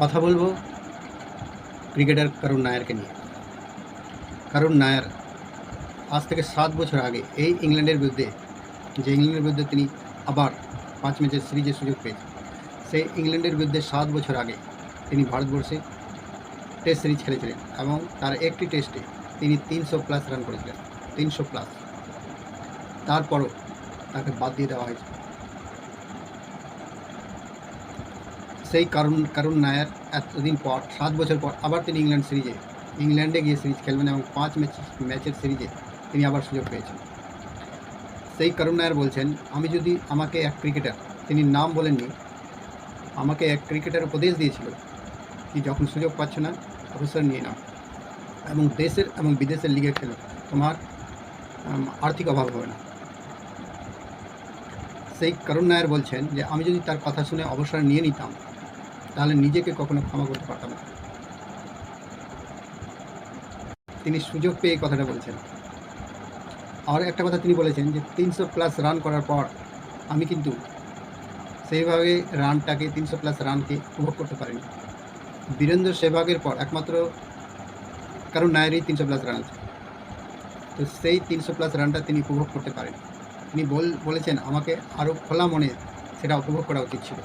কথা বলব ক্রিকেটার করুণ নায়ারকে নিয়ে। করুণ নায়ার আজ থেকে সাত বছর আগে এই ইংল্যান্ডের বিরুদ্ধে, যে ইংল্যান্ডের বিরুদ্ধে তিনি আবার পাঁচ ম্যাচের সিরিজের সুযোগ পেয়েছেন, সেই ইংল্যান্ডের বিরুদ্ধে সাত বছর আগে তিনি ভারতবর্ষে টেস্ট সিরিজ খেলেছিলেন এবং তার একটি টেস্টে তিনি তিনশো প্লাস রান করেছিলেন, তিনশো প্লাস। তারপরও তাকে বাদ দিয়ে দেওয়া হয়েছে। সেই কারণ কারণ নায়ার এতদিন পর, সাত বছর পর আবার তিনি ইংল্যান্ড সিরিজে, ইংল্যান্ডে গিয়ে সিরিজ খেলবেন এবং পাঁচ ম্যাচ, ম্যাচের সিরিজে তিনি আবার সুযোগ পেয়েছেন। সেই করুণ নায়ার বলছেন, আমি যদি আমাকে এক ক্রিকেটার, তিনি নাম বলেননি, আমাকে এক ক্রিকেটার উপদেশ দিয়েছিল কি যখন সুযোগ পাচ্ছ না, অবসর নিয়ে নাও এবং দেশের এবং বিদেশের লিগে খেলো। তোমার আর্থিক অভাব হবে না। সেই করুণ নায়ার বলছেন যে, আমি যদি তার কথা শুনে অবসর নিয়ে নিতাম তাহলে নিজেকে কখনো ক্ষমা করতে পারতাম না। তিনি সুযোগ পেয়ে কথাটা বলছেন। আর একটা কথা তিনি বলেছেন যে, তিনশো প্লাস রান করার পর আমি কিন্তু সেইভাবে রানটাকে তিনশো প্লাস রানকে উপভোগ করতে পারিনি। বীরেন্দ্র সেভাগের পর একমাত্র কারণ নায়ারই তিনশো প্লাস রান আছে। তো সেই তিনশো প্লাস রানটা তিনি উপভোগ করতে পারেন। তিনি বল, বলেছেন, আমাকে আরও খোলা মনে সেটা উপভোগ করা উচিত ছিল।